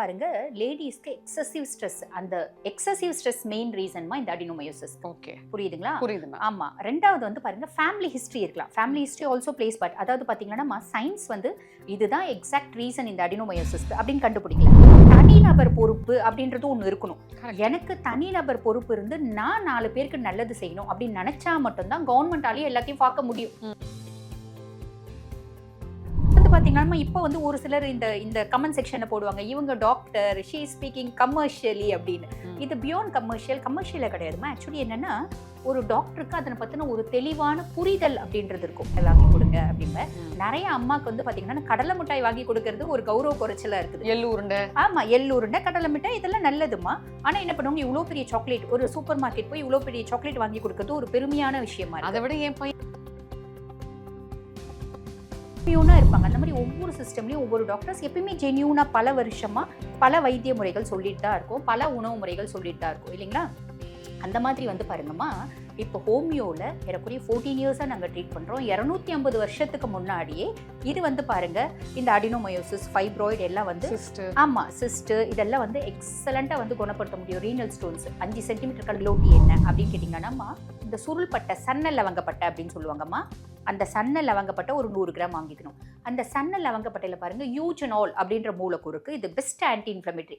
பாருங்க லேடிஸ்க்கு excessive stress அந்த எக்ஸசிவ் ஸ்ட்ரெஸ் மெயின் ரீசன்மா இந்த அடினோமயோசிஸ் ஓகே புரியுதுங்களா? புரியுது ஆமா. ரெண்டாவது வந்து பாருங்க ஃபேமிலி ஹிஸ்டரி இருக்கலாம். Family history also plays but அதாவது பாத்தீங்கன்னா சயின்ஸ் வந்து இதுதான் எக்ஸாக்ட் ரீசன் இந்த அடினோமயோசிஸ் அப்படின்னு கண்டுபிடிக்கல. தனிநபர் பொறுப்பு அப்படின்றது ஒன்று இருக்கணும். எனக்கு தனிநபர் பொறுப்பு இருந்து நான் நாலு பேருக்கு நல்லது செய்யணும் அப்படின்னு நினைச்சா மட்டும்தான் கவர்மெண்டாலேயே எல்லாத்தையும் பார்க்க முடியும். வந்து பாத்தீங்கன்னா இப்போ வந்து ஒரு சிலர் இந்த இந்த கமெண்ட் செக்ஷன்ல போடுவாங்க. இவங்க டாக்டர் ஷீ ஸ்பீக்கிங் கமர்ஷியலி அப்படின்னு. இது பியாண்ட் கமர்ஷியல் கமர்ஷியல கிடையாதுமா ஆக்சுவலி என்னன்னா ஒரு டாக்டருக்கு அதனை பத்தின ஒரு தெளிவான புரிதல் அப்படின்றது இருக்கும். வாங்கி கொடுங்க அப்படிம்ப. நிறைய அம்மாக்கு வந்து பாத்தீங்கன்னா கடலை மிட்டாய் வாங்கி கொடுக்கறது ஒரு கௌரவ குறைச்சலா இருக்குது. எள்ளு உருண்டை. ஆமா எள்ளு உருண்டை கடலை மிட்டாய் இதெல்லாம் நல்லதுமா ஆனா என்ன பண்ணுவாங்க இவ்வளோ பெரிய சாக்லேட் ஒரு சூப்பர் மார்க்கெட் போய் இவ்வளோ பெரிய சாக்லேட் வாங்கி கொடுக்கறது ஒரு பெருமையான விஷயமா அதை விட என் பையன் ஜென்யூனா இருப்பாங்க. அந்த மாதிரி ஒவ்வொரு சிஸ்டம்லயும் ஒவ்வொரு டாக்டர்ஸ் எப்பயுமே ஜென்யூனா பல வருஷமா பல வைத்திய முறைகள் சொல்லிட்டு தான் இருக்கும். பல உணவு முறைகள் சொல்லிட்டு தான் இருக்கும். இல்லைங்களா? அந்த மாதிரி வந்து பாருங்கம்மா இப்போ ஹோமியோவில் ஏறக்குறைய ஃபோர்டீன் இயர்ஸாக நாங்கள் ட்ரீட் பண்ணுறோம் இரநூத்தி ஐம்பது வருஷத்துக்கு முன்னாடியே இது வந்து பாருங்க இந்த அடினோமயோசிஸ் ஃபைப்ராய்டு எல்லாம் வந்து சிஸ்டர் ஆமா சிஸ்ட் இதெல்லாம் வந்து எக்ஸலண்டா வந்து குணப்படுத்த முடியும். ரீனல் ஸ்டோன்ஸ் அஞ்சு சென்டிமீட்டர் கடலோட்டி என்ன அப்படின்னு கேட்டிங்கன்னாம்மா இந்த சுருள்பட்டை சன்ன லவங்கப்பட்டை அப்படின்னு சொல்லுவாங்கம்மா. அந்த சன்ன லவங்கப்பட்டை ஒரு நூறு கிராம் வாங்கிக்கணும். அந்த சன்ன லவங்கப்பட்டையில் பாருங்க யூஜனால் அப்படின்ற மூலக்கூறுக்கு இது best anti inflammatory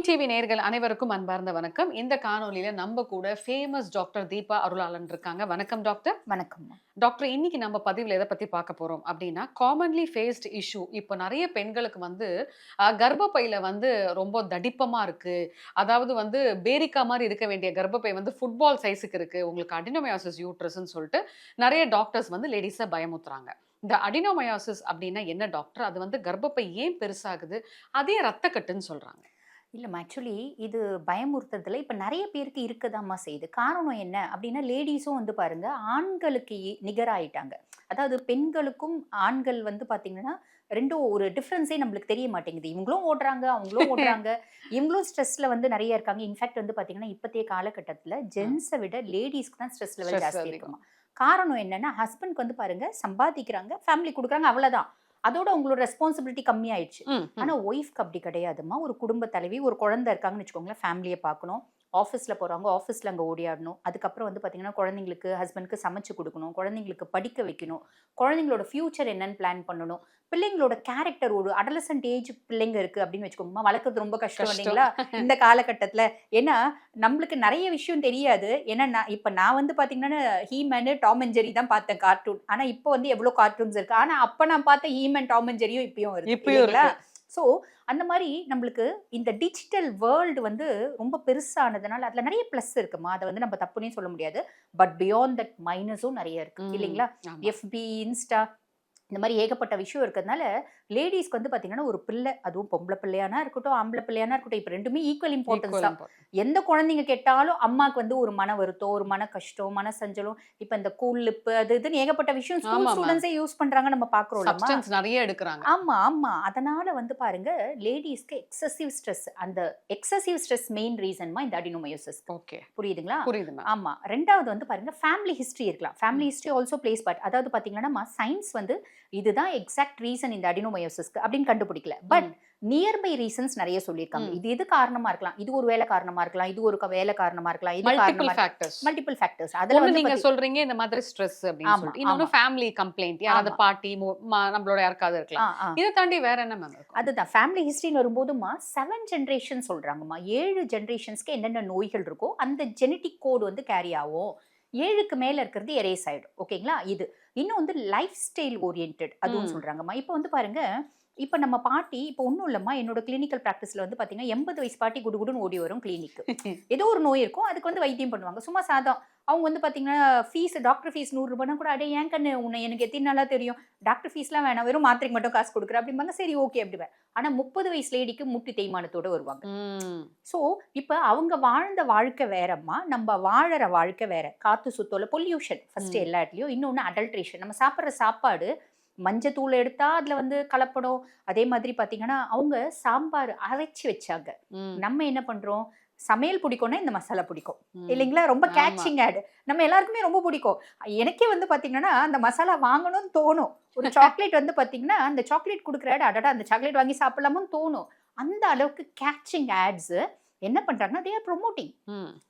king TV நேயர்கள் அனைவருக்கும் அன்பார்ந்த வணக்கம். இந்த காணொலியில நம்ம கூட ஃபேமஸ் டாக்டர் தீபா அருளாளன் இருக்காங்க. வணக்கம் டாக்டர் வணக்கம். டாக்டர் இன்னைக்கு நம்ம பதிவில் எதை பத்தி பார்க்க போறோம் அப்படின்னா காமன்லி ஃபேஸ்ட் இஷ்யூ இப்போ நிறைய பெண்களுக்கு வந்து கர்ப்பப்பையில வந்து ரொம்ப தடிப்பமா இருக்கு. அதாவது வந்து பேரிக்கா மாதிரி இருக்க வேண்டிய கர்ப்பப்பை வந்து ஃபுட்பால் சைஸுக்கு இருக்கு. உங்களுக்கு அடினோமயாசிஸ் யூட்ரஸ்ன்னு சொல்லிட்டு நிறைய டாக்டர்ஸ் வந்து லேடிஸை பயமுத்துறாங்க. இந்த அடினோமயாசிஸ் அப்படின்னா என்ன டாக்டர் அது வந்து கர்ப்பப்பை ஏன் பெருசாகுது? அதே ரத்தக்கட்டுன்னு சொல்றாங்க. இல்லைம்மா ஆக்சுவலி இது பயமுறுத்துறதுல இப்போ நிறைய பேருக்கு இருக்கதாம்மா செய்யுது. காரணம் என்ன அப்படின்னா லேடிஸும் வந்து பாருங்க ஆண்களுக்கு நிகராயிட்டாங்க. அதாவது பெண்களுக்கும் ஆண்கள் வந்து பாத்தீங்கன்னா ரெண்டும் ஒரு டிஃப்ரென்ஸே நம்மளுக்கு தெரிய மாட்டேங்குது. இவங்களும் ஓடுறாங்க அவங்களும் ஓடுறாங்க. இவங்களும் ஸ்ட்ரெஸ்ல வந்து நிறைய இருக்காங்க. இன்ஃபேக்ட் வந்து பாத்தீங்கன்னா இப்பத்திய காலகட்டத்துல ஜென்ஸை விட லேடிஸ்க்கு தான் ஸ்ட்ரெஸ் லெவல் ஜாஸ்தி. இருக்குமா காரணம் என்னன்னா ஹஸ்பண்ட்க்கு வந்து பாருங்க சம்பாதிக்கிறாங்க ஃபேமிலி கொடுக்குறாங்க அவ்வளவுதான். அதோட உங்களோட ரெஸ்பான்சிபிலிட்டி கம்மியாயிடுச்சு. ம், ம். ஆனா ஒய்ஃப்க்கு அப்படி கிடையாதும்மா. ஒரு குடும்ப தலைவி ஒரு குழந்தை இருக்காங்கன்னு வச்சுக்கோங்களேன் ஃபேமிலியை பார்க்கணும். ஆஃபீஸில் போகிறவங்க ஆஃபீஸில் அங்கே ஓடியாடணும். அதுக்கப்புறம் வந்து பார்த்தீங்கன்னா குழந்தைங்களுக்கு ஹஸ்பண்ட்க்கு சமைச்சு கொடுக்கணும். குழந்தைங்களுக்கு படிக்க வைக்கணும். குழந்தைங்களோட ஃப்யூச்சர் என்னன்னு பிளான் பண்ணணும். பிள்ளைங்களோட கேரக்டர் ஒரு அடலசன்ட் ஏஜ் பிள்ளைங்க இருக்கு அப்படின்னு வச்சுக்கோங்கம்மா வளர்க்கறது ரொம்ப கஷ்டம். இல்லைங்களா? இந்த காலகட்டத்தில். ஏன்னா நம்மளுக்கு நிறைய விஷயம் தெரியாது. ஏன்னா நான் இப்போ நான் வந்து பார்த்தீங்கன்னா ஹீமேனு டாம் அண்ட் ஜெரி தான் பார்த்தேன் கார்ட்டூன் ஆனால் இப்போ வந்து எவ்வளோ கார்ட்டூன்ஸ் இருக்கு. ஆனால் அப்போ நான் பார்த்த ஹீமன் டாம் அண்ட் ஜெரியும் இப்பயும் இருக்கு இப்பயும். ஸோ அந்த மாதிரி நம்மளுக்கு இந்த டிஜிட்டல் வேர்ல்டு வந்து ரொம்ப பெருசானதுனால அதில் நிறைய ப்ளஸ் இருக்குமா? அதை வந்து நம்ம தப்புனே சொல்ல முடியாது. பட் பியாண்ட் தட் மைனஸும் நிறைய இருக்கு. இல்லைங்களா. எஃபி இன்ஸ்டா இந்த மாதிரி ஏகப்பட்ட விஷயம் இருக்கிறதுனால லேடிஸ்க்கு வந்து பார்த்தீங்கன்னா ஒரு பிள்ளை அதுவும் பொம்பளை பிள்ளையானா இருக்கட்டும் ஆம்பளை பிள்ளையானா இருக்கட்டும் இப்போ ரெண்டுமே ஈக்குவல் இம்பார்ட்டன்ஸ் தான். எந்த குழந்தைங்க கேட்டாலும் அம்மாக்கு வந்து ஒரு மன வருத்தம் ஒரு மன கஷ்டம் மன சஞ்சலம் இப்போ இந்த கூல் லிப்பு அது இதுன்னு ஏகப்பட்ட விஷயம் ஸ்கூல். ஸ்டூடெண்ட்ஸே யூஸ் பண்றாங்க நம்ம Substance நிறைய எடுக்கிறாங்க. ஆமா ஆமா. அதனால வந்து பாருங்க லேடிஸ்க்கு எக்ஸசிவ் ஸ்ட்ரெஸ் அந்த எக்ஸசிவ் ஸ்ட்ரெஸ் மெயின் ரீசன்மா இந்த அடினோமயோசிஸ் ஓகே புரியுதுங்களா? புரியுது மேம் ஆமா. ரெண்டாவது வந்து பாருங்க ஃபேமிலி ஹிஸ்டரி இருக்கலாம். Family history also plays but அதாவது பாத்தீங்கன்னா சயின்ஸ் வந்து இதுதான் எக்ஸாக்ட் ரீசன் இந்த அடினோமயோசிஸ்க்கு அப்படின்னு கண்டுபிடிக்கல. பட் நியர்பை ரீசன்ஸ் நிறைய சொல்லியிருக்காங்க. இது எது காரணமா இருக்கலாம்? இது ஒரு வேலை காரணமா இருக்கலாம். இது ஒரு வேலை காரணமா இருக்கலாம். இது மல்டிபிள் காரணமா ஃபேக்டர்ஸ் மல்டிபிள் ஃபேக்டர்ஸ் அதுல வந்து நீங்க சொல்றீங்க இந்த மாதிரி ஸ்ட்ரெஸ் அப்படின்னு சொல்லிட்டு. ஆமா. ஃபேமிலி கம்ப்ளைண்ட் யாராவது. பாட்டி நம்மளோட யாருக்காவது இருக்கலாம். இதை தாண்டி வேற என்ன மேம் அதுதான். ஃபேமிலி ஹிஸ்டரின்னு வரும்போதுமா செவன் ஜென்ரேஷன் சொல்றாங்கம்மா. ஏழு ஜென்ரேஷன்ஸ்க்கு என்னென்ன நோய்கள் இருக்கோ அந்த ஜெனட்டிக் கோடு வந்து கேரி ஆகும். ஏழுக்கு மேல இருக்கிறது எரேஸ் ஆயிடும். ஓகேங்களா இது. இன்னும் வந்து லைஃப் ஸ்டைல் ஓரியன்ட் அதுவும். சொல்றாங்கம்மா இப்போ வந்து பாருங்க இப்போ நம்ம பாட்டி இப்போ ஒன்றும் இல்லைம்மா. என்னோட கிளினிக்கல் ப்ராக்டிஸில் வந்து பார்த்தீங்கன்னா எண்பது வயசு பாட்டி குடுகுடுன்னு ஓடி வரும் கிளினிக் ஏதோ ஒரு நோய் இருக்கும். அதுக்கு வந்து வைத்தியம் பண்ணுவாங்க. சும்மா சாதம். அவங்க வந்து பார்த்தீங்கன்னா ஃபீஸ் டாக்டர் ஃபீஸ் நூறுரூபானா கூட அடே ஏன் கண்ணு? உன்னை எனக்கு எத்தனை நாளாக தெரியும்? டாக்டர் ஃபீஸ்லாம் வேணாம். வெறும் மாத்திரைக்கு மட்டும் காசு கொடுக்குற அப்படிம்பாங்க. சரி ஓகே அப்படிவேன் ஆனால் முப்பது வயசு லேடிக்கு முட்டி தேய்மானத்தோட வருவாங்க. ஸோ இப்போ அவங்க வாழ்ந்த வாழ்க்கை வேறம்மா. நம்ம வாழற வாழ்க்கை வேற. காத்து சுத்தோல பொல்யூஷன் ஃபர்ஸ்ட். எல்லா இடத்துலையும் இன்னொன்று அடல்ட்ரேஷன் நம்ம சாப்பிட்ற சாப்பாடு மஞ்சத்தூள் எடுத்தா அதுல வந்து கலப்படம். அதே மாதிரி பாத்தீங்கன்னா அவங்க சாம்பார் அரைச்சி வச்சாங்க. நம்ம என்ன பண்றோம்? சமையல் பிடிக்கும்னா இந்த மசாலா பிடிக்கும். இல்லைங்களா? ரொம்ப. கேட்சிங் ஆட் நம்ம எல்லாருக்குமே ரொம்ப பிடிக்கும். எனக்கே வந்து பாத்தீங்கன்னா அந்த மசாலா வாங்கணும்னு தோணும். ஒரு சாக்லேட் வந்து பாத்தீங்கன்னா அந்த சாக்லேட் கொடுக்குற ad, அடடா அந்த சாக்லேட் வாங்கி சாப்பிடலாமுன்னு தோணும். அந்த அளவுக்கு கேட்சிங் ஆட்ஸ் என்ன பண்றாங்கன்னா தே ஆர் ப்ரொமோட்டிங்.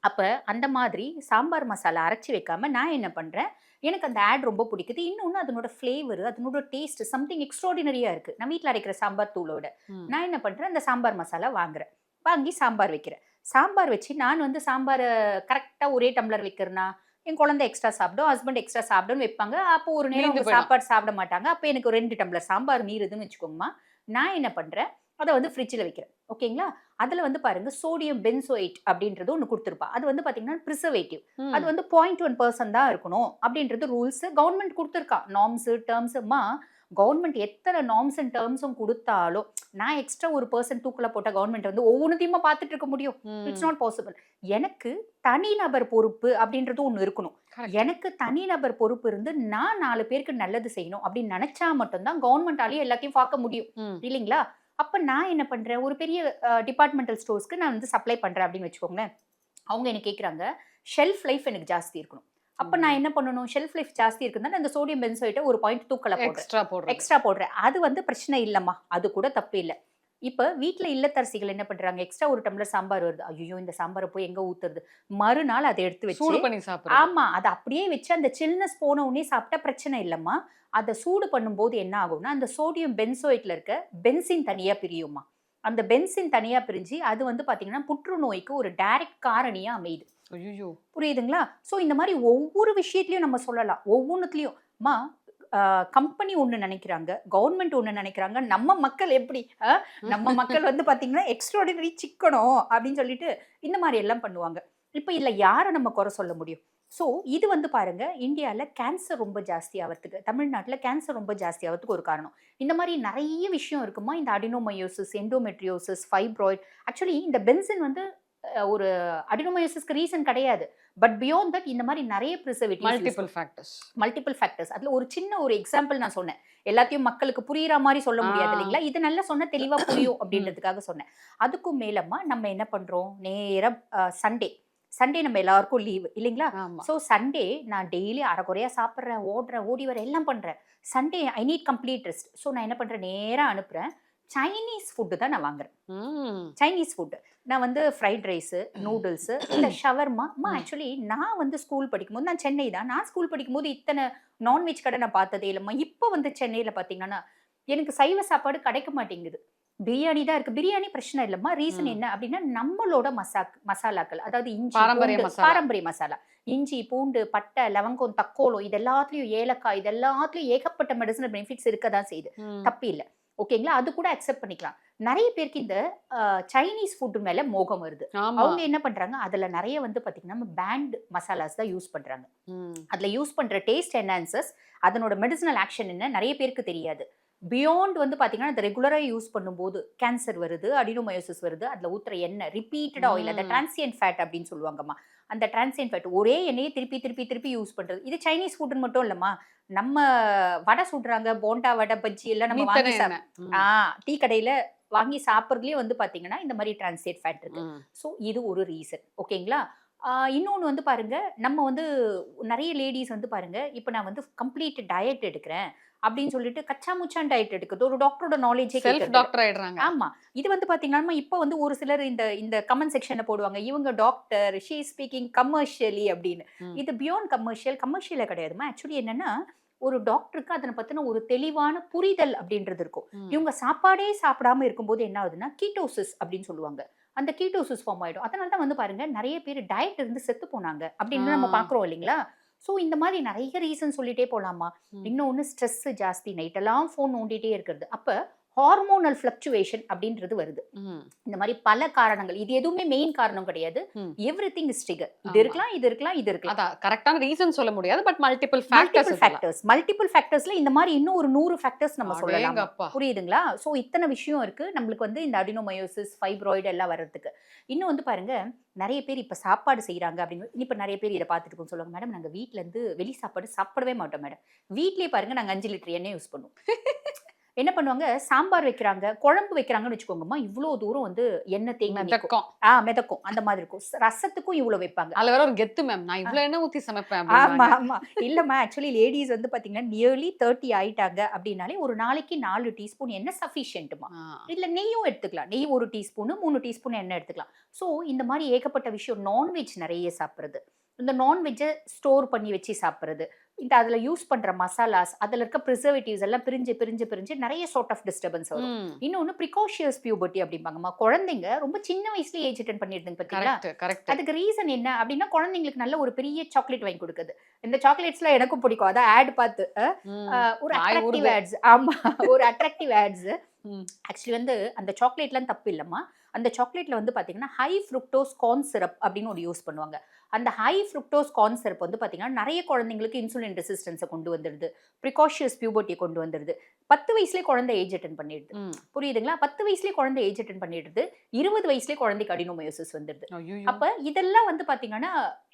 அப்போ அந்த மாதிரி சாம்பார் மசாலா அரைச்சி வைக்காம நான் என்ன பண்ணுறேன் எனக்கு அந்த ஆட் ரொம்ப பிடிக்குது. இன்னொன்று அதனோட ஃப்ளேவர் அதனோட டேஸ்ட் சம்திங் எக்ஸ்ட்ராடினரியாக இருக்குது நான் வீட்டில் அரைக்கிற சாம்பார் தூளோட. நான் என்ன பண்ணுறேன் அந்த சாம்பார் மசாலா வாங்குறேன். வாங்கி சாம்பார் வைக்கிறேன். சாம்பார் வச்சு நான் வந்து சாம்பாரை கரெக்டாக ஒரே டம்ளர் வைக்கிறேன்னா என் குழந்தை எக்ஸ்ட்ரா சாப்பிடும் ஹஸ்பண்ட் எக்ஸ்ட்ரா சாப்பிடும்னு வைப்பாங்க. அப்போ ஒரு நேரம். சாப்பாடு சாப்பிட மாட்டாங்க. அப்போ எனக்கு ரெண்டு டம்ளர் சாம்பார் மீறுதுன்னு வச்சுக்கோங்கம்மா. நான் என்ன பண்ணுறேன் அதை வந்து ஃப்ரிட்ஜில் வைக்கிறேன். ஓகேங்களா? அதில் வந்து பாருங்க சோடியம் பென்சோயிட் அப்படின்றது ஒன்று கொடுத்துருப்பா. அது வந்து பார்த்தீங்கன்னா ப்ரிசர்வேட்டிவ். அது வந்து பாயிண்ட் ஒன் பர்சன்ட் தான் இருக்கணும் அப்படின்றது ரூல்ஸ் கவர்மெண்ட் கொடுத்துருக்கா. நார்ம்ஸு டேர்ம்ஸுமா கவர்மெண்ட் எத்தனை நார்ம்ஸ் அண்ட் டேர்ம்ஸும் கொடுத்தாலும் நான் எக்ஸ்ட்ரா ஒரு பர்சன்ட் தூக்கில் போட்ட கவர்மெண்ட் வந்து ஒவ்வொன்றுத்தையுமா பார்த்துட்டு இருக்க முடியும். இட்ஸ் நாட் பாசிபிள் எனக்கு தனிநபர் பொறுப்பு அப்படின்றது ஒன்று இருக்கணும். எனக்கு தனிநபர் பொறுப்பு இருந்து நான் நாலு பேருக்கு நல்லது செய்யணும் அப்படின்னு நினைச்சா மட்டும்தான் கவர்மெண்டாலேயே எல்லாத்தையும் பார்க்க முடியும். இல்லைங்களா? அப்போ நான் என்ன பண்ணுறேன் ஒரு பெரிய டிபார்ட்மெண்டல் ஸ்டோர்ஸ்க்கு நான் வந்து சப்ளை பண்ணுறேன் அப்படின்னு வச்சுக்கோங்களேன். அவங்க என்ன கேட்குறாங்க ஷெல்ஃப் லைஃப் எனக்கு ஜாஸ்தி இருக்கணும். அப்போ நான் என்ன பண்ணணும்? ஷெல்ஃப் லைஃப் ஜாஸ்தி இருக்குன்னா அந்த சோடியம் பென்சோயிட்டை ஒரு பாயிண்ட் தூக்கல போடுறேன். எக்ஸ்ட்ரா போடுறது. எக்ஸ்ட்ரா போடுறேன். அது வந்து பிரச்சனை இல்லைம்மா. அது கூட தப்பு இல்லை. இப்போ வீட்டில் இல்லத்தரசிகள் என்ன பண்ணுறாங்க எக்ஸ்ட்ரா ஒரு டம்ளர் சாம்பார் வருது. ஐயோ இந்த சாம்பாரை போய் எங்கே ஊத்துறது? மறுநாள் அதை எடுத்து சூடு வச்சு பண்ணி சாப்பிடுறது. ஆமா அதை அப்படியே வச்சு அந்த சில்னஸ் போன உடனே சாப்பிட்டா பிரச்சனை இல்லைம்மா. அதை சூடு பண்ணும்போது என்ன ஆகும்னா அந்த சோடியம் பென்சோயிட்ல இருக்க பென்சின் தனியா பிரியுமா அந்த பென்சின் தனியா பிரிஞ்சு அது வந்து பாத்தீங்கன்னா புற்றுநோய்க்கு ஒரு டைரக்ட் காரணியா அமையுது. புரியுதுங்களா? ஸோ இந்த மாதிரி ஒவ்வொரு விஷயத்துலையும் நம்ம சொல்லலாம். ஒவ்வொன்றுத்துலையும் மா கம்பெனி ஒன்று நினைக்கிறாங்க. கவர்மெண்ட் ஒன்று நினைக்கிறாங்க. நம்ம மக்கள் எப்படி? நம்ம மக்கள் வந்து பார்த்தீங்கன்னா எக்ஸ்ட்ராடினரி சிக்கணும் அப்படின்னு சொல்லிட்டு இந்த மாதிரி எல்லாம் பண்ணுவாங்க. இப்போ இதில் யாரை நம்ம குறை சொல்ல முடியும்? ஸோ இது வந்து பாருங்க இந்தியாவில் கேன்சர் ரொம்ப ஜாஸ்தி ஆகிறதுக்கு தமிழ்நாட்டில் கேன்சர் ரொம்ப ஜாஸ்தி ஆகிறதுக்கு ஒரு காரணம். இந்த மாதிரி நிறைய விஷயம் இருக்குமா? இந்த அடினோமயோசிஸ் எண்டோமெட்ரியோசிஸ் ஃபைப்ராய்ட் ஆக்சுவலி இந்த பென்சின் வந்து ஒரு அடினோமயோசிஸ்க்கு ரீசன் கிடையாது. பட் பியாண்ட் தட் இந்த மாதிரி நிறைய preservative multiple factors multiple factors அதுல ஒரு சின்ன ஒரு எக்ஸாம்பிள் நான் சொன்னேன். எல்லாத்தையும் மக்களுக்கு புரியுற மாதிரி சொல்ல முடியாது. இல்லைங்களா? இது நல்லா சொன்னா தெளிவா புரியும் அப்படின்றதுக்காக சொன்னேன். அதுக்கும் மேலம்மா நம்ம என்ன பண்றோம்? நேரா சண்டே சண்டே நம்ம எல்லாருக்கும் லீவு இல்லைங்களா? ஸோ சண்டே நான் டெய்லி அரைக்குறையா சாப்பிட்றேன் ஓடுறேன் ஓடி வரேன் எல்லாம் பண்றேன். Sunday I need complete rest so நான் என்ன பண்றேன்? நேரா அனுப்புறேன். சைனீஸ் ஃபுட்டு தான் நான் வாங்குறேன். சைனீஸ் ஃபுட்டு நான் வந்து ஃப்ரைட் ரைஸு நூடுல்ஸு இந்த ஷவர்மா அம்மா. ஆக்சுவலி நான் வந்து ஸ்கூல் படிக்கும்போது நான் சென்னை தான். நான் ஸ்கூல் படிக்கும்போது இத்தனை நான்வெஜ் கடை நான் பார்த்ததே இல்லைம்மா. இப்போ வந்து சென்னையில் பார்த்தீங்கன்னா எனக்கு சைவ சாப்பாடு கிடைக்க மாட்டேங்குது. பிரியாணி தான் இருக்கு. பிரியாணி பிரச்சனை இல்லைம்மா. ரீசன். என்ன அப்படின்னா நம்மளோட மசாக் மசாலாக்கள் அதாவது இஞ்சி பாரம்பரிய மசாலா. இஞ்சி பூண்டு பட்டை லவங்கம் தக்கோலம் இது எல்லாத்துலயும் ஏலக்காய் இது எல்லாத்துலயும் ஏகப்பட்ட மெடிசனல் பெனிஃபிட்ஸ் இருக்க தான் செய்யுது. தப்பு இல்லை ஓகேங்களா? அது கூட அக்செப்ட் பண்ணிக்கலாம். நிறைய பேருக்கு இந்த சைனீஸ் ஃபுட் மேல மோகம் வருது. அவங்க என்ன பண்றாங்க? அதுல நிறைய வந்து பாத்தீங்கன்னா பேண்ட் மசாலாஸ் தான் யூஸ் பண்றாங்க. அதுல யூஸ் பண்ற டேஸ்ட் என்ஹான்சஸ் அதனோட மெடிசனல் ஆக்ஷன் என்ன? நிறைய பேருக்கு தெரியாது. பியாண்ட் வந்து பாத்தீங்கன்னா அதை ரெகுலராக யூஸ் பண்ணும்போது கேன்சர் வருது அடினோமயோசிஸ் வருது அதுல ஊத்துற எண்ணெய் ரிப்பீட்டட் ஆயில் அந்த ம். டிரான்சியன் ஃபேட் அப்படின்னு சொல்லுவாங்கம்மா. அந்த டிரான்சியன் ஃபேட் ஒரே எண்ணெயை திருப்பி திருப்பி திருப்பி யூஸ் பண்றது. இது சைனீஸ் ஃபுட்னு மட்டும் இல்லம்மா. நம்ம வடை சுடுறாங்க போண்டா வடை பஜ்ஜி எல்லாம் நம்ம வாங்கி. ஆ டீ கடையில வாங்கி சாப்பிட்றதுலயே வந்து பாத்தீங்கன்னா இந்த மாதிரி டிரான்ஸ்லேட் ஃபேட் இருக்கு. ஸோ இது ஒரு ரீசன். ஓகேங்களா? இன்னொன்று வந்து பாருங்க நம்ம வந்து நிறைய லேடிஸ் வந்து பாருங்க இப்போ நான் வந்து கம்ப்ளீட் டயட் எடுக்கிறேன். அப்படின்னு சொல்லிட்டு கச்சா முச்சான் டயட் எடுக்குது. ஒரு டாக்டரோட நாலேஜே டாக்டர் ஆயிடுறாங்க. ஆமா. இது வந்து பாத்தீங்கன்னா இப்போ வந்து ஒரு சிலர் இந்த இந்த கமெண்ட் செக்ஷன்ல போடுவாங்க இவங்க டாக்டர் ஷீ ஸ்பீக்கிங் கமர்ஷியலி அப்படின்னு. இது பியாண்ட் கமர்ஷியல் கமர்ஷியல கிடையாதுமா ஆக்சுவலி என்னன்னா ஒரு டாக்டருக்கு அதனை பத்தின ஒரு தெளிவான புரிதல் அப்படின்றது இருக்கும். இவங்க சாப்பாடே சாப்பிடாம இருக்கும்போது என்ன ஆகுதுன்னா கீட்டோசிஸ் அப்படின்னு சொல்லுவாங்க. அந்த கீட்டோசிஸ் ஃபார்ம் ஆயிடும். அதனால தான் வந்து பாருங்க நிறைய பேர் டயட் இருந்து செத்து போனாங்க அப்படின்னு நம்ம. பாக்குறோம் இல்லைங்களா? ஸோ இந்த மாதிரி நிறைய ரீசன் சொல்லிட்டே போலாமா? ம். இன்னொன்று ஸ்ட்ரெஸ் ஜாஸ்தி. நைட்டெல்லாம் ஃபோன் நோண்டிட்டே இருக்கிறது. அப்போ ஹார்மோனல் ஃபிளக்சுவேஷன் அப்படின்றது வருது. இந்த மாதிரி பல காரணங்கள் இது எதுவுமே மெயின் காரணம் கிடையாது. எவ்ரி திங் இஸ் ட்ரிகர் இது. இருக்கலாம் இது இருக்கலாம் இது இருக்கலாம். அதான் கரெக்டான ரீசன் சொல்ல முடியாது but multiple factors factors multiple ஃபேக்டர்ஸ்ல இந்த மாதிரி இன்னும் ஒரு நூறு ஃபேக்டர்ஸ் நம்ம சொல்லலாம். புரியுதுங்களா? ஸோ இத்தனை விஷயம் இருக்கு. நம்மளுக்கு வந்து இந்த அடினோமயோசிஸ் ஃபைப்ராய்டு எல்லாம் வர்றதுக்கு. இன்னும் வந்து பாருங்க நிறைய பேர் இப்போ சாப்பாடு செய்கிறாங்க அப்படின்னு இப்போ நிறைய பேர் இதை பார்த்துட்டு இருக்கோம் சொல்லுவாங்க. மேடம் நாங்கள் வீட்ல இருந்து வெளி சாப்பாடு சாப்பிடவே மாட்டோம் மேடம். வீட்லயே பாருங்க நாங்கள் அஞ்சு லிட்டர் எண்ணெய் யூஸ் பண்ணுவோம். என்ன பண்ணுவாங்க? சாம்பார் வைக்கிறாங்க குழம்பு வைக்கிறாங்கன்னு வச்சுக்கோங்கம்மா இவ்வளோ தூரம் வந்து எண்ணெய் தேங்கி. மிதக்கம். ஆ மிதக்கும். அந்த மாதிரி இருக்கும். ரசத்துக்கும் இவ்வளோ வைப்பாங்க. அதுல வேற ஒரு கெத்து மேம் நான் இவ்வளவு எண்ணெய் ஊத்தி சமைப்பேன் ஆமா அப்படிம்பாங்க. ஆமா இல்லம்மா ஆக்சுவலி லேடிஸ் வந்து பாத்தீங்கன்னா நியர்லி தேர்ட்டி ஆயிட்டாங்க அப்படின்னாலே ஒரு நாளைக்கு நாலு டீஸ்பூன் எண்ணெய் சஃபிஷியன்ட்டுமா ஆ. இதுல நெய்யும் எடுத்துக்கலாம். நெய் ஒரு டீஸ்பூனு மூணு டீஸ்பூன் எண்ணெய் எடுத்துக்கலாம். ஸோ இந்த மாதிரி ஏகப்பட்ட விஷயம் நான்வெஜ் நிறைய சாப்பிட்றது. இந்த நான்வெஜ்ஜை ஸ்டோர் பண்ணி வச்சு சாப்பிட்றது. இந்த அதில் யூஸ் பண்ணுற மசாலாஸ் அதில் இருக்க ப்ரிசர்வேட்டிவ்ஸ் எல்லாம் பிரிஞ்சு பிரிஞ்சு பிரிஞ்சு நிறைய சார்ட் ஆஃப் டிஸ்டர்பன்ஸ் வரும். இன்னொன்று ப்ரிகாஷியஸ் பியூபர்ட்டி அப்படிம்பாங்கம்மா குழந்தைங்க ரொம்ப சின்ன வயசுல ஏஜ் அட்டன் பண்ணிடுதுங்க பார்த்தீங்களா அதுக்கு ரீசன் என்ன அப்படின்னா குழந்தைங்களுக்கு நல்ல ஒரு பெரிய சாக்லேட் வாங்கி கொடுக்குது. இந்த சாக்லேட்ஸ்லாம் எனக்கும் பிடிக்கும். அதான் ஆட் பார்த்து ஒரு அட்ராக்டிவ். ஆட்ஸ் ஆமா ஒரு அட்ராக்டிவ் ஆட்ஸ். ஆக்சுவலி வந்து அந்த சாக்லேட்லாம் தப்பு இல்லைம்மா. அந்த சாக்லேட்ல வந்து பாத்தீங்கன்னா ஹை ஃப்ருக்டோஸ் கார்ன் சிரப் அப்படின்னு ஒரு யூஸ் பண்ணுவாங்க. அந்த ஹை ஃப்ரூக்டோஸ் கார்ன் சிரப் வந்து பார்த்தீங்கன்னா நிறைய குழந்தைங்களுக்கு இன்சுலின் ரெசிஸ்டன்ஸை கொண்டு வந்துடுது. ப்ரிகாஷியஸ் பியூபர்ட்டியை கொண்டு வந்துடுது. பத்து வயசுலேயே குழந்தை ஏஜ் அட்டன் பண்ணிடுது. புரியுதுங்களா? பத்து வயசுலேயே குழந்தை ஏஜ் அட்டன் பண்ணிடுது. இருபது வயசுலேயே குழந்தைக்கு அடினோமயோசிஸ் வந்துடுது. அப்ப இதெல்லாம் வந்து பாத்தீங்கன்னா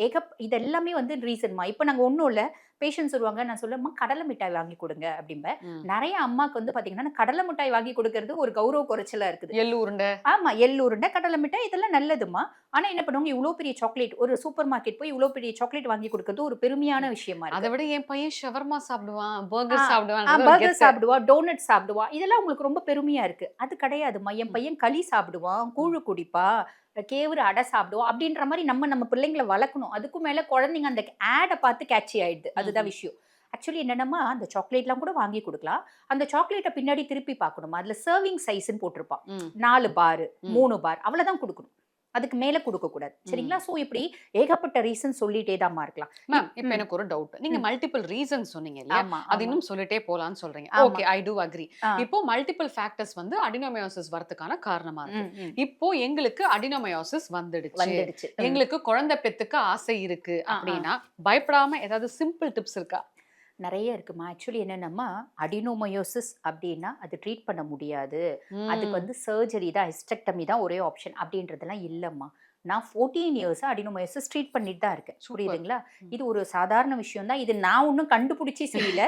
ஏகப் இதெல்லாமே வந்து ரீசன்மா இப்போ நாங்க ஒன்றும் இல்லை. பேஷண்ட்ஸ் வருவாங்க நான் சொல்லம்மா கடலை மிட்டாய் வாங்கி கொடுங்க அப்படிம்பேன். ம். நிறைய அம்மாக்கு வந்து பாத்தீங்கன்னா கடலை மிட்டாய் வாங்கி கொடுக்கறது ஒரு கௌரவ குறைச்சலா இருக்குது. எள்ளு உருண்டை. ஆமா எள்ளு உருண்டை கடலை மிட்டாய் இதெல்லாம் நல்லதுமா ஆனா என்ன பண்ணுவாங்க இவ்வளோ பெரிய சாக்லேட் ஒரு சூப்பர் மார்க்கெட் போய் இவ்வளோ பெரிய சாக்லேட் வாங்கி கொடுக்கறது ஒரு பெருமையான விஷயமா அதை விட என் பையன் ஷவர்மா சாப்பிடுவான் பர்கர் சாப்பிடுவான் பர்கர் சாப்பிடுவா டோனட் சாப்பிடுவா. இதெல்லாம் உங்களுக்கு ரொம்ப பெருமையா இருக்கு. அது கிடையாதும்மா என் பையன் களி சாப்பிடுவான் கூழு குடிப்பா கேவுரு அடை சாப்பிடுவோம் அப்படின்ற மாதிரி நம்ம நம்ம பிள்ளைங்களை வளர்க்கணும். அதுக்கும் மேல குழந்தைங்க அந்த ஆடை பார்த்து கேட்சி ஆயிடுது. அதுதான் விஷயம். ஆக்சுவலி என்னென்னமா அந்த சாக்லேட்லாம் கூட வாங்கி கொடுக்கலாம். அந்த சாக்லேட்டை பின்னாடி திருப்பி பார்க்கணுமா? அதுல சர்விங் சைஸ்ன்னு போட்டிருப்பான். நாலு பார். மூணு பார் அவ்வளவுதான் கொடுக்கணும். அதுக்கு மேல கொடுக்க கூடாது சரிங்களா சோ இப்படி ஏகப்பட்ட ரீசன் சொல்லிட்டே தாம்மா இருக்கலாம் மேம் இப்போ. எனக்கு ஒரு டவுட் நீங்க. மல்டிபிள் ரீசன் சொன்னீங்க இல்லையா அது. இன்னும் சொல்லிட்டே போலாம்னு சொல்றீங்க. Okay I do agree. இப்போ மல்டிபிள் ஃபேக்டர்ஸ் வந்து அடினோமயோசிஸ் வரதுக்கான காரணமா இருக்கு. இப்போ எங்களுக்கு அடினோமயோசிஸ் வந்துடுச்சு. எங்களுக்கு குழந்தை பெத்துக்க ஆசை இருக்கு. அப்படின்னா பயப்படாம ஏதாவது சிம்பிள் டிப்ஸ் இருக்கா நிறைய இருக்குமா? ஆக்சுவலி என்னென்னமா அடினோமயோசிஸ் அப்படின்னா அது ட்ரீட் பண்ண முடியாது. அதுக்கு வந்து சர்ஜரி தான் ஹிஸ்டெக்டமி தான் ஒரே ஆப்ஷன் அப்படின்றதெல்லாம் இல்லைம்மா. நான் ஃபோர்டீன் இயர்ஸாக அடினோமயோசிஸ் ட்ரீட் பண்ணிட்டு தான் இருக்கேன். புரியுதுங்களா. இது ஒரு சாதாரண விஷயம் தான். இது நான் ஒன்றும் கண்டுபிடிச்சி செய்யல.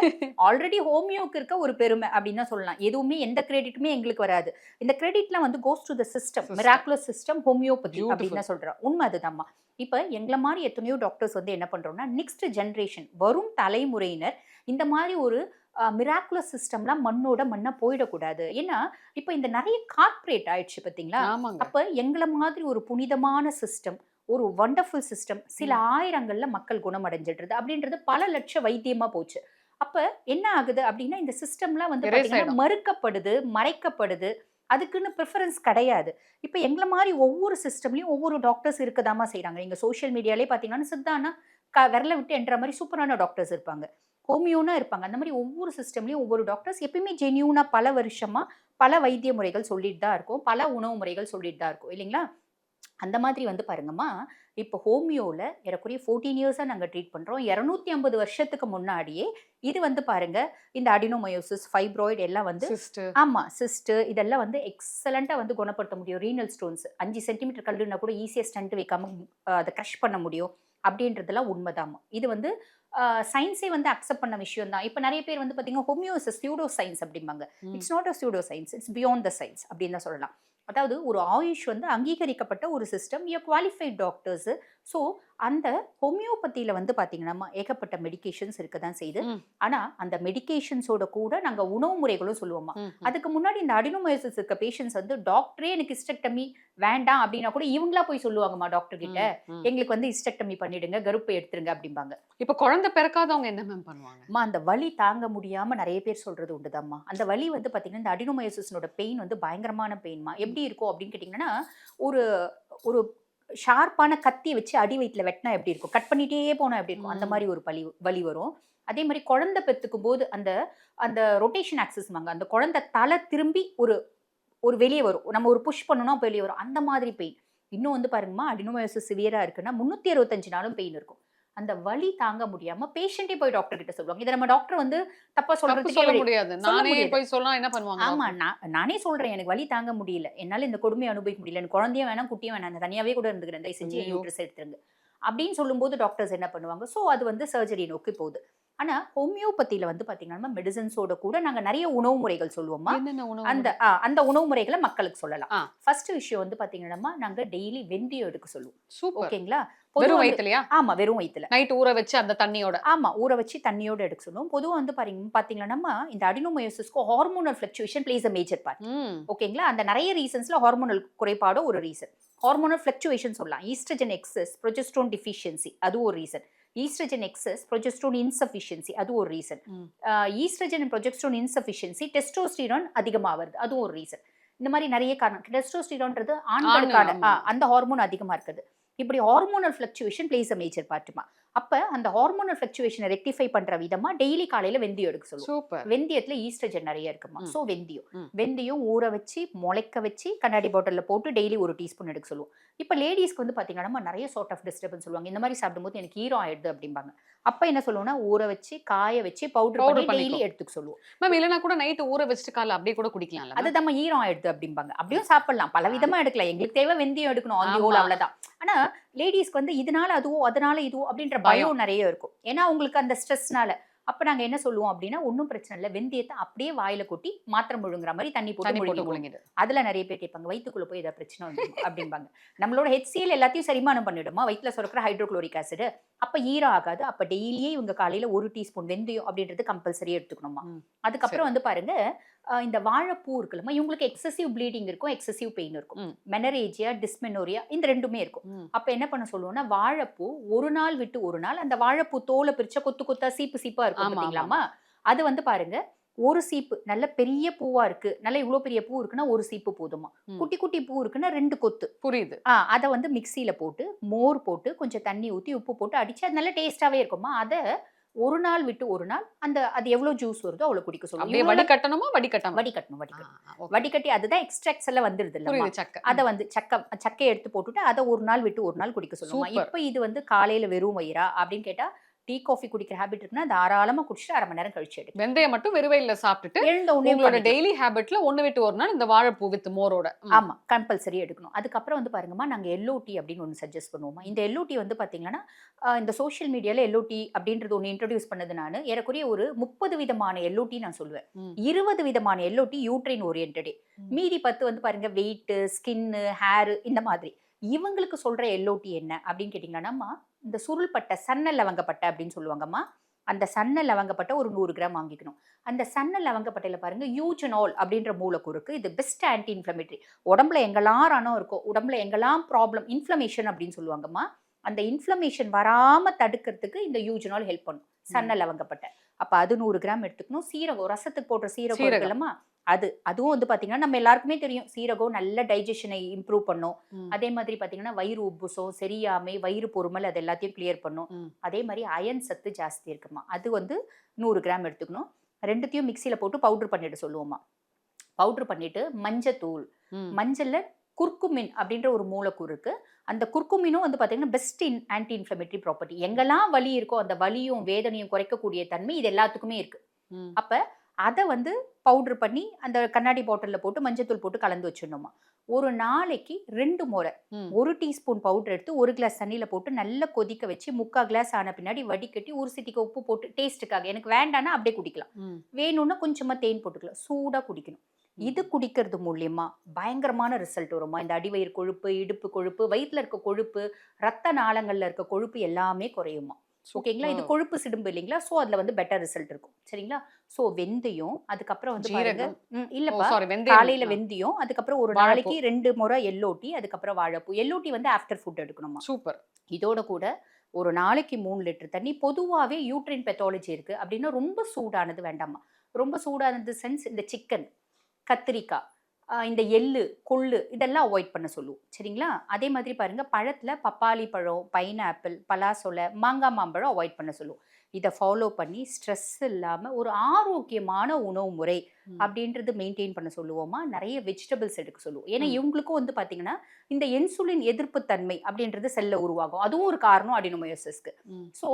ஆல்ரெடி ஹோமியோக்கு இருக்க ஒரு பெருமை அப்படின்னு சொல்லலாம். எதுவுமே எந்த கிரெடிட்டுமே எங்களுக்கு வராது. இந்த கிரெடிட்லாம் வந்து goes to the system. Miraculous system homeopathy. அப்படின்னு சொல்கிறேன் உண்மை அதுதாம்மா. இப்போ எங்களை மாதிரி எத்தனையோ டாக்டர்ஸ் வந்து என்ன பண்ணுறோம்னா நெக்ஸ்ட் ஜென்ரேஷன் வரும் தலைமுறையினர் இந்த மாதிரி ஒரு மிராக்குலர் சிஸ்டம்லாம் மண்ணோட மண்ணா போயிடக்கூடாது. ஏன்னா இப்போ இந்த நிறைய கார்ப்பரேட் ஆயிடுச்சு பார்த்தீங்களா அப்ப எங்களை மாதிரி ஒரு புனிதமான சிஸ்டம் ஒரு வண்டர்ஃபுல் சிஸ்டம் சில ஆயிரங்கள்ல மக்கள் குணமடைஞ்சிடுறது அப்படின்றது பல லட்ச வைத்தியமா போச்சு. அப்ப என்ன ஆகுது அப்படின்னா இந்த சிஸ்டம்லாம் வந்து ஆயிடும். மறுக்கப்படுது மறைக்கப்படுது. அதுக்குன்னு ப்ரிஃபரன்ஸ் கிடையாது. இப்போ எங்களை மாதிரி ஒவ்வொரு சிஸ்டம்லயும் ஒவ்வொரு டாக்டர்ஸ் இருக்கதாமா செய்றாங்க. நீங்க சோஷியல் மீடியாலே பார்த்தீங்கன்னா சித்தானா க விரல விட்டு என்ற மாதிரி சூப்பரான டாக்டர்ஸ் இருப்பாங்க. ஹோமியோனா இருப்பாங்க. அந்த மாதிரி ஒவ்வொரு சிஸ்டம்லயும் ஒவ்வொரு டாக்டர்ஸ் எப்பயுமே ஜென்யூனா பல வருஷமா பல வைத்திய முறைகள் சொல்லிட்டு தான் இருக்கும். பல உணவு முறைகள் சொல்லிட்டு தான் இருக்கும். இல்லைங்களா? அந்த மாதிரி வந்து பாருங்கம்மா இப்போ ஹோமியோவில் ஏறக்குறைய ஃபோர்டீன் இயர்ஸாக நாங்கள் ட்ரீட் பண்ணுறோம் இரநூத்தி ஐம்பது வருஷத்துக்கு முன்னாடியே இது வந்து பாருங்க இந்த அடினோமயோசிஸ் ஃபைப்ராய்டு எல்லாம் வந்து சிஸ்டர் ஆமா சிஸ்ட் இதெல்லாம் வந்து எக்ஸலண்ட்டாக வந்து குணப்படுத்த முடியும். ரீனல் ஸ்டோன்ஸ் அஞ்சு சென்டிமீட்டர் கல்லுனா கூட ஈஸியாக ஸ்டண்ட் வைக்காம அதை க்ரஷ் பண்ண முடியும். அப்படின்றதெல்லாம் உண்மைதாம்மா. இது வந்து சயின்ஸே வந்து அக்செப்ட் பண்ண விஷயம் தான் இப்போ நிறைய பேர் வந்து பார்த்தீங்கன்னா ஹோமியோசிஸ் சியூடோ சயின்ஸ் அப்படிம்பாங்க. It's not a pseudo science it's beyond the science அப்படின்னு தான் சொல்லலாம். அதாவது ஒரு ஆயுஷ் வந்து அங்கீகரிக்கப்பட்ட ஒரு system you qualified doctors so அந்த ஹோமியோபதியில் வந்து பார்த்தீங்கன்னா ஏகப்பட்ட மெடிகேஷன்ஸ் இருக்க தான் செய்யுது. ஆனால் அந்த மெடிகேஷன்ஸோட கூட நாங்கள் உணவு முறைகளும் சொல்லுவோம்மா அதுக்கு முன்னாடி இந்த அடினோமயோசிஸ் இருக்க பேஷண்ட்ஸ் வந்து டாக்டரே எனக்கு ஹிஸ்டெக்டமி வேண்டாம் அப்படின்னா கூட இவங்களா போய் சொல்லுவாங்கம்மா டாக்டர் கிட்ட எங்களுக்கு வந்து ஹிஸ்டெக்டமி பண்ணிடுங்க கருப்பை எடுத்துருங்க அப்படிம்பாங்க. இப்ப குழந்தை பிறக்காதவங்க என்ன மேம் பண்ணுவாங்க? அம்மா அந்த வலி தாங்க முடியாம நிறைய பேர் சொல்றது உண்டுதாம்மா. அந்த வலி வந்து பாத்தீங்கன்னா இந்த அடினோமயோசிஸ்னோட பெயின் வந்து பயங்கரமான பெயின்மா எப்படி இருக்கும் அப்படின்னு கேட்டிங்கன்னா ஒரு ஒரு ஷார்ப்பான கத்தி வச்சு அடி வயிற்றுல வெட்டினா எப்படி இருக்கும்? கட் பண்ணிட்டே போனா எப்படி இருக்கும்? அந்த. மாதிரி ஒரு வலி வலி வரும். அதே மாதிரி குழந்தை பெத்துக்கும் போது அந்த அந்த ரொட்டேஷன் ஆக்சஸ் வாங்க அந்த குழந்தை தலை திரும்பி ஒரு ஒரு வெளியே வரும். நம்ம ஒரு புஷ் பண்ணோம்னா வெளியே வரும். அந்த மாதிரி பெயின் இன்னும் வந்து பாருங்கம்மா அடினோமயோசிஸ் சிவியரா இருக்குன்னா முந்நூற்றி அறுபத்தஞ்சு நாளும் பெயின் இருக்கும். அந்த வலி தாங்க முடியாம பேஷண்டே போய் டாக்டர் கிட்ட சொல்லுவாங்க. இதை நம்ம டாக்டர் வந்து தப்பா சொல்றதுக்கே சொல்ல முடியாது. நானே. போய் சொன்னா என்ன பண்ணுவாங்க ஆமா? நான் நானே சொல்றேன் எனக்கு வலி தாங்க முடியல. என்னால இந்த கொடுமையை அனுபவிக்க முடியல. எனக்கு குழந்தையும் வேணாம் குட்டியும் வேணாம் நான் தனியாவே கூட இருந்துக்கிறேன். தயவு செஞ்சு. யூட்ரஸ் எடுத்துருங்க. அப்படின்னு சொல்லும்போது டாக்டர்ஸ் என்ன பண்ணுவாங்க? ஸோ அது வந்து சர்ஜரி நோக்கி போகுது. ஆனா ஹோமியோபதியில வந்து பாத்தீங்கன்னா மெடிசன்ஸோட கூட நாங்க நிறைய உணவு முறைகள் சொல்லுவோமா அந்த அந்த உணவு முறைகளை மக்களுக்கு சொல்லலாம். ஃபர்ஸ்ட் விஷயம் வந்து பாத்தீங்கன்னா நாங்க டெய்லி வெந்தயம் எடுக்க சொல்லுவோம். ஓகேங்களா? வெறும் வயிற்றுலயா ஆமா வெறும் வயித்துல. நைட் ஊற வச்சு அந்த தண்ணியோட. ஆமா ஊற வச்சு தண்ணியோட எடுக்க சொல்லுவோம். பொதுவா வந்து பாருங்க பாத்தீங்கன்னா நம்ம இந்த அடினோமயோசிஸ்க்கு hormonal fluctuation plays a major part ஓகேங்களா? அந்த நிறைய ரீசன்ஸ்ல ஹார்மோனல் குறைபாடும் ஒரு ரீசன் ஹார்மோனல் ஃபிளக்சுவேஷன் சொல்லலாம். ஈஸ்ட்ரஜன் எக்ஸஸ் ப்ரொஜெஸ்ட்ரோன் டிஃபிஷியன்சி அது ஒரு reason oestrogen excess progesterone insufficiency அது ஒரு reason. Oestrogen progesterone insufficiency testosterone அதிகமாக வருது அது ஒரு ரீசன் இந்த மாதிரி நிறைய காரணம். டெஸ்டோஸ்டிரான்றது ஆண்களுக்கான அந்த ஹார்மோன் அதிகமா இருக்குது. இப்படி hormonal fluctuation plays a major பார்ட்டுமா அப்ப அந்த ஹார்மோனல் ஃபிளக்சுவேஷனை ரெக்டிஃபை பண்ற விதமா டெய்லி காலையில வெந்தயம் எடுக்க சொல்லுவோம். சூப்பர். வெந்தயத்துல ஈஸ்ட்ரஜன் நிறைய இருக்குமா. சோ வெந்தயம். வெந்தயம் ஊற வச்சு முளைக்க வச்சு கண்ணாடி பாட்டில்ல போட்டு டெய்லி ஒரு டீஸ்பூன் எடுக்க சொல்லுவோம். இப்போ லேடிஸ்க்கு வந்து பாத்தீங்கன்னா நிறைய சார்ட் ஆஃப் டிஸ்டர்பன்ஸ் சொல்லுவாங்க. இந்த மாதிரி சாப்பிடும்போது எனக்கு ஈரம் ஆயிடுது அப்படிம்பாங்க. அப்ப என்ன சொல்லுவோம்னா ஊற வச்சு காய வச்சு பவுடர் பண்ணி டெய்லி. எடுத்துக்க சொல்லுவோம். மேம் இல்லனா கூட நைட் ஊற வச்சுட்டு காலைல அப்படியே கூட குடிக்கலாம்ல ma'am? அது நம்ம ஈரம் ஆயிடுது அப்படிம்பாங்க. அப்படியும் சாப்பிடலாம். பல விதமா எடுக்கலாம். எங்களுக்கு தேவை வெந்தயம் எடுக்கணும். ஆன் தி ஹோல் ஆனா லேடிஸ்க்கு வந்து இதனால அதுவோ அதனால இதுவோ அப்படின்ற பயம். நிறைய இருக்கும். ஏன்னா அவங்களுக்கு அந்த ஸ்ட்ரெஸ்னால அப்ப நாங்க என்ன சொல்லுவோம் அப்படின்னா ஒன்றும் பிரச்சனை இல்லை. வெந்தயத்தை அப்படியே வாயில கொட்டி மாத்திரை முழுங்குற மாதிரி தண்ணி போட்டு. முழுங்கிடு அதுல நிறைய பேர் கேட்பாங்க வயித்துக்குள்ள போய் ஏதாவது பிரச்சனை வந்து அப்படிம்பாங்க. நம்மளோட ஹெச்சிஎல் எல்லாத்தையும் செரிமானம் பண்ணிடுமா? வயிற்றுல சுரக்கிற ஹைட்ரோக்ளோரிக் ஆசிட் அப்ப ஈரம் ஆகாது. அப்ப டெய்லியே இவங்க காலையில ஒரு டீஸ்பூன் வெந்தயம் அப்படின்றது கம்பல்சரி எடுத்துக்கணுமா. அதுக்கப்புறம் வந்து பாருங்க இந்த வாழைப்பூ இருக்குல்லமா இவங்களுக்கு எக்ஸசிவ் ப்ளீடிங் இருக்கும் எக்ஸசிவ் பெயின் இருக்கும். மெனரேஜியா டிஸ்மெனோரியா இந்த ரெண்டுமே இருக்கும். அப்ப என்ன பண்ண சொல்லுவோம்னா வாழைப்பூ ஒரு நாள் விட்டு ஒரு நாள் அந்த வாழைப்பூ தோலை பிரிச்ச கொத்து கொத்தா சீப்பு சீப்பா இருக்கும் ஆமா, பாத்தீங்களாமா அது வந்து பாருங்க ஒரு சீப்பு நல்ல பெரிய பூவா இருக்கு நல்ல இவ்வளவு பெரிய பூ இருக்குன்னா ஒரு சீப்பு போதுமா. குட்டி குட்டி பூ இருக்குன்னா ரெண்டு கொத்து. புரியுது. ஆ அதை வந்து மிக்சியில போட்டு மோர் போட்டு கொஞ்சம் தண்ணி ஊத்தி உப்பு போட்டு அடிச்சு அது நல்ல டேஸ்டாவே இருக்குமா அதை ஒரு நாள் விட்டு ஒரு நாள் அந்த அது எவ்வளவு ஜூஸ் வருதோ அவ்வளவு குடிக்க சொல்லுவோம். வடிகட்டணுமா வடிகட்டாம வடிகட்டணும் வடிகட்டணும். ஆ, okay. வடிகட்டி அதுதான் எக்ஸ்ட்ராக்ட்ஸ் எல்லாம் வந்துருது இல்லம்மா. புரியுது சக்க. அதை வந்து சக்கை சக்கையை எடுத்து போட்டுட்டு அதை ஒரு நாள் விட்டு ஒரு நாள் குடிக்க சொல்லுவோம். இப்போ இது வந்து காலையில வெறும் வயிறா அப்படின்னு கேட்டா டீ காஃபி குடிக்கிற ஹேபிட் இருக்குன்னா தாராளமா குடிச்சிட்டு அரை மணி நேரம் கழிச்சு எடுக்கும் வெந்தயம் மட்டும் வெறுவையில சாப்பிட்டுட்டு எழுந்த உடனே உங்களோட. டெய்லி ஹேபிட்ல ஒண்ணு விட்டு ஒரு நாள் இந்த வாழைப்பூ வித் மோரோட ம். ஆமா கம்பல்சரி எடுக்கணும் அதுக்கப்புறம் வந்து பாருங்கம்மா நாங்க எல்லோ டீ அப்படின்னு ஒன்று சஜஸ்ட் பண்ணுவோமா இந்த எல்லோ டீ வந்து பாத்தீங்கன்னா இந்த சோஷியல் மீடியால எல்லோ டீ அப்படின்றது ஒன்று இன்ட்ரடியூஸ் பண்ணது நான் ஏறக்குறைய ஒரு முப்பது விதமான எல்லோ டீ நான் சொல்லுவேன். இருபது விதமான எல்லோ டீ யூட்ரைன் ஓரியன்டே. மீதி பத்து வந்து பாருங்க வெயிட் ஸ்கின்னு ஹேர் இந்த மாதிரி இவங்களுக்கு சொல்ற எல்லோ டீ என்ன அப்படின்னு கேட்டிங்கன்னாம்மா இந்த சுருள்பட்டை சன்ன லவங்கப்பட்டை அப்படின்னு சொல்லுவாங்கம்மா அந்த சன்ன லவங்கப்பட்டை ஒரு நூறு கிராம் வாங்கிக்கணும். அந்த சன்ன லவங்கப்பட்டையில பாருங்க யூஜனால் அப்படின்ற மூலக்கூறுக்கு இது பெஸ்ட் ஆன்டி இன்ஃப்ளமேட்டரி உடம்புல எங்கெல்லாம் ரணம் இருக்கோ உடம்புல எங்கெல்லாம் ப்ராப்ளம் இன்ஃப்ளமேஷன் அப்படின்னு சொல்லுவாங்கம்மா அந்த இன்ஃப்ளமேஷன் வராம தடுக்கிறதுக்கு இந்த யூஜனால் ஹெல்ப் பண்ணும் சன்ன லவங்கப்பட்டை. அப்ப அது நூறு கிராம் எடுத்துக்கணும். சீரகம் ரசத்துக்கு போடுற சீரகம். இருக்குல்லம்மா அது அதுவும் வந்து பாத்தீங்கன்னா நம்ம எல்லாருக்குமே தெரியும். சீரகம் நல்ல டைஜஷனை இம்ப்ரூவ் பண்ணும். அதே மாதிரி பாத்தீங்கன்னா வயிறு உப்புசம் சரியாமை வயிறு பொறுமல் அது எல்லாத்தையும் கிளியர் பண்ணும். அதே மாதிரி அயன் சத்து ஜாஸ்தி இருக்குமா அது வந்து நூறு கிராம் எடுத்துக்கணும். ரெண்டுத்தையும் மிக்சியில போட்டு பவுடர் பண்ணிட்டு சொல்லுவோமா பவுடர் பண்ணிட்டு மஞ்சத்தூள். மஞ்சள்ல குர்குமின் அப்படின்ற ஒரு மூலக்கூறு இருக்கு. அந்த குர்குமினும் வந்து பாத்தீங்கன்னா best in anti inflammatory property எங்கெல்லாம் வலி இருக்கோ அந்த வலியும் வேதனையும் குறைக்கக்கூடிய தன்மை இது எல்லாத்துக்குமே இருக்கு. ம். அப்ப அதை வந்து பவுடர் பண்ணி அந்த கண்ணாடி பாட்டில்ல போட்டு மஞ்சத்தூள் போட்டு கலந்து வச்சிடணுமா? ஒரு நாளைக்கு ரெண்டு முறை. ஒரு டீஸ்பூன் பவுடர் எடுத்து ஒரு கிளாஸ் தண்ணியில போட்டு நல்லா கொதிக்க வச்சு முக்கா கிளாஸ் ஆன பின்னாடி வடிகட்டி ஒரு சிட்டிக்கு உப்பு போட்டு டேஸ்ட்டுக்காக எனக்கு வேண்டாம்னா அப்படியே குடிக்கலாம். வேணும்னா கொஞ்சமா தேன் போட்டுக்கலாம். சூடா குடிக்கணும். இது குடிக்கிறது மூலியமா பயங்கரமான ரிசல்ட் வருமா? இந்த அடிவயிறு கொழுப்பு இடுப்பு கொழுப்பு வயிற்றுல இருக்க கொழுப்பு ரத்த நாளங்கள்ல இருக்க கொழுப்பு எல்லாமே குறையுமா? ஓகேங்களா இது. கொழுப்பு சிடும்பு இல்லைங்களா? ஸோ அதுல வந்து பெட்டர் ரிசல்ட் இருக்கும். சரிங்களா? ஸோ வெந்தயம் அதுக்கப்புறம் வந்து பாருங்க. இல்லப்பா. காலையில வெந்தயம் அதுக்கப்புறம் ஒரு. நாளைக்கு ரெண்டு முறை எல்லோ டீ அதுக்கப்புறம் வாழைப்பூ. எல்லோ டீ வந்து ஆஃப்டர் ஃபுட் எடுக்கணுமா? சூப்பர். இதோட கூட ஒரு நாளைக்கு மூணு லிட்டர் தண்ணி பொதுவாகவே யூட்ரின் பெத்தாலஜி இருக்கு. அப்படின்னா ரொம்ப சூடானது வேண்டாமா? ரொம்ப சூடானது சென்ஸ் இந்த சிக்கன் கத்திரிக்காய் இந்த எள்ளு கொள்ளு இதெல்லாம் அவாய்ட் பண்ண சொல்லுவோம். சரிங்களா? அதே மாதிரி பாருங்க பழத்துல பப்பாளி பழம் பைனாப்பிள் பலாசொலை மாங்காய் மாம்பழம் அவாய்ட் பண்ண சொல்லுவோம். இதை ஃபாலோ பண்ணி ஸ்ட்ரெஸ் இல்லாமல் ஒரு ஆரோக்கியமான உணவு முறை. அப்படின்றது மெயின்டைன் பண்ண சொல்லுவோமா? நிறைய வெஜிடபிள்ஸ் எடுக்க சொல்லுவோம். ஏன்னா. இவங்களுக்கும் வந்து பார்த்தீங்கன்னா இந்த இன்சுலின் எதிர்ப்பு தன்மை அப்படின்றது செல்ல உருவாகும். அதுவும் ஒரு காரணம் அடினோமயோசிஸ்க்கு. ஸோ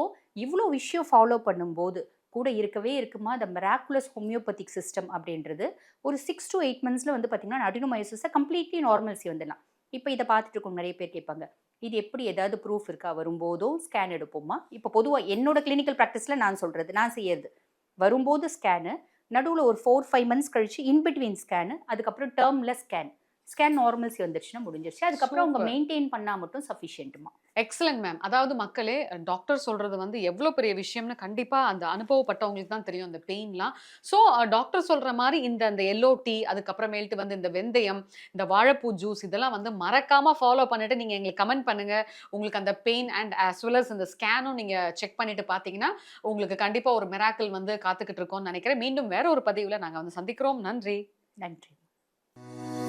இவ்வளோ விஷயம் ஃபாலோ பண்ணும்போது கூட இருக்கவே இருக்குமா? இந்த மெராக்குலஸ் ஹோமியோபதிக் சிஸ்டம் அப்படின்றது ஒரு சிக்ஸ் டு எயிட் மந்த்ஸில் வந்து பார்த்தீங்கன்னா அடினோமயோசிஸை கம்ப்ளீட்லி நார்மல்சி வந்துடலாம். இப்போ இதை பார்த்துட்டு இருக்கோம் நிறைய பேர் கேட்பாங்க இது எப்படி ஏதாவது ப்ரூஃப் இருக்கா? வரும்போதும் ஸ்கேன் எடுப்போமா? இப்போ பொதுவாக என்னோட கிளினிக்கல் ப்ராக்டிஸில் நான் சொல்கிறது நான் செய்யறது. வரும்போது ஸ்கேனு நடுவில் ஒரு ஃபோர் ஃபைவ் மந்த்ஸ் கழித்து இன்பிட்வீன் ஸ்கேனு அதுக்கப்புறம் டேர்மில் ஸ்கேன் ஸ்கேன் நார்மல்சி வந்துருச்சுன்னா முடிஞ்சிருச்சு. அதுக்கப்புறம் அவங்க. மெயின்டைன் பண்ணால் மட்டும் சஃபிஷியன்ட்டுமா எக்ஸலன்ட் மேம் அதாவது மக்களே டாக்டர் சொல்றது வந்து எவ்வளோ பெரிய விஷயம்னு கண்டிப்பா அந்த அனுபவப்பட்டவங்களுக்கு தான் தெரியும் அந்த பெயின்லாம் ஸோ டாக்டர் சொல்ற மாதிரி இந்த அந்த எல்லோ டீ அதுக்கப்புறமேல்ட்டு வந்து இந்த வெந்தயம் இந்த வாழைப்பூ ஜூஸ் இதெல்லாம் வந்து மறக்காம ஃபாலோ பண்ணிட்டு நீங்க எங்களுக்கு கமெண்ட் பண்ணுங்க. உங்களுக்கு அந்த pain and as well as இந்த ஸ்கேனும் நீங்க செக் பண்ணிட்டு பார்த்தீங்கன்னா உங்களுக்கு கண்டிப்பா ஒரு மிராக்கிள் வந்து காத்துக்கிட்டு இருக்கோம்னு நினைக்கிறேன். மீண்டும் வேற ஒரு பதிவுல நாங்க வந்து சந்திக்கிறோம். நன்றி. நன்றி.